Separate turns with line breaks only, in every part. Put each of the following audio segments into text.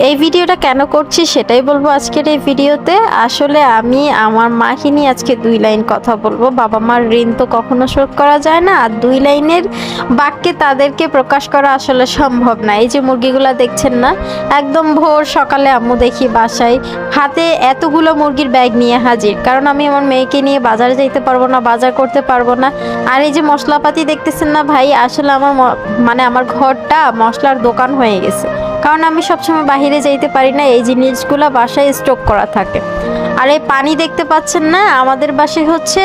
এই ভিডিওটা কেন করছি সেটাই বলব আজকের এই ভিডিওতে। আসলে আমি, আমার মাকে নিয়ে আজকে দুই লাইন কথা বলব। বাবা মার ঋণ তো কখনো শোধ করা যায় না। আর দুই লাইনের বাক্যে তাদেরকে প্রকাশ করা আসলে সম্ভব না। এই যে মুরগিগুলা দেখছেন না? একদম ভোর সকালে আম্মু দেখি বাসায়। হাতে এতগুলো মুরগির ব্যাগ নিয়ে হাজির। কারণ আমি আমার মেয়েকে নিয়ে বাজারে যাইতে পারব না, বাজার করতে পারব না। আর এই যে মশলাপাতি দেখতেছেন না ভাই, আসলে আমার মানে আমার ঘরটা মশলার দোকান হয়ে গেছে। কারণ আমি সবসময় বাইরে যাইতে পারি না, এই জিনিসগুলো বাসায় স্টক করা থাকে। আর এই পানি দেখতে পাচ্ছেন না, আমাদের বাসায় হচ্ছে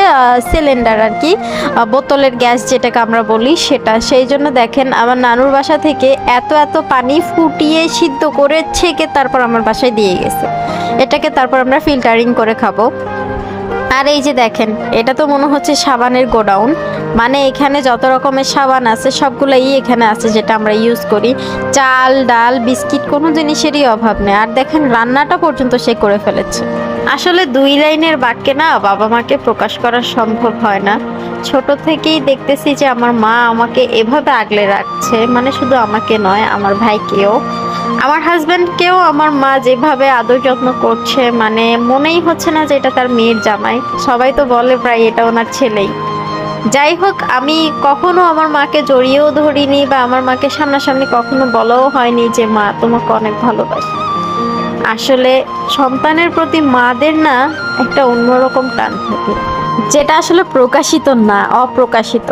সিলিন্ডার আর কি বোতলের গ্যাস যেটাকে আমরা বলি সেটা। সেই জন্য দেখেন আমার নানুর বাসা থেকে এত এত পানি ফুটিয়ে সিদ্ধ করে ছেঁকে তারপর আমার বাসায় দিয়ে গেছে। এটাকে তারপর আমরা ফিল্টারিং করে খাব। আর এই যে দেখেন, এটা তো মনে হচ্ছে সাবানের গোডাউন। মানে এখানে যত রকমের সাবান আছে, সবগুলোই এখানে আছে যেটা আমরা ইউজ করি। চাল, ডাল, বিস্কিট, কোনো জিনিসেরই অভাব নেই। আর দেখেন, রান্নাটা পর্যন্ত সে করে ফেলেছে। আসলে দুই লাইনের বাক্যে না বাবা মাকে প্রকাশ করা সম্ভব হয় না। ছোট থেকেই দেখতেছি যে আমার মা আমাকে এভাবে আগলে রাখছে। মানে শুধু আমাকে নয়, আমার ভাইকেও। আমার হাজব্যান্ডকেও আমার মা যেভাবে আদর যত্ন করছে মানে মনেই হচ্ছে না যে এটা তার মেয়ের জামাই। সবাই তো বলে প্রায় এটা ওনার ছেলেই। যাই হোক, আমি কখনো আমার মাকে জড়িয়েও ধরিনি বা আমার মাকে সামনাসামনি কখনো বলাও হয়নি যে, মা, তোমাকে অনেক ভালোবাসি। আসলে সন্তানের প্রতি মাদের না একটা অন্যরকম টান থাকে, যেটা আসলে প্রকাশিত না, অপ্রকাশিত।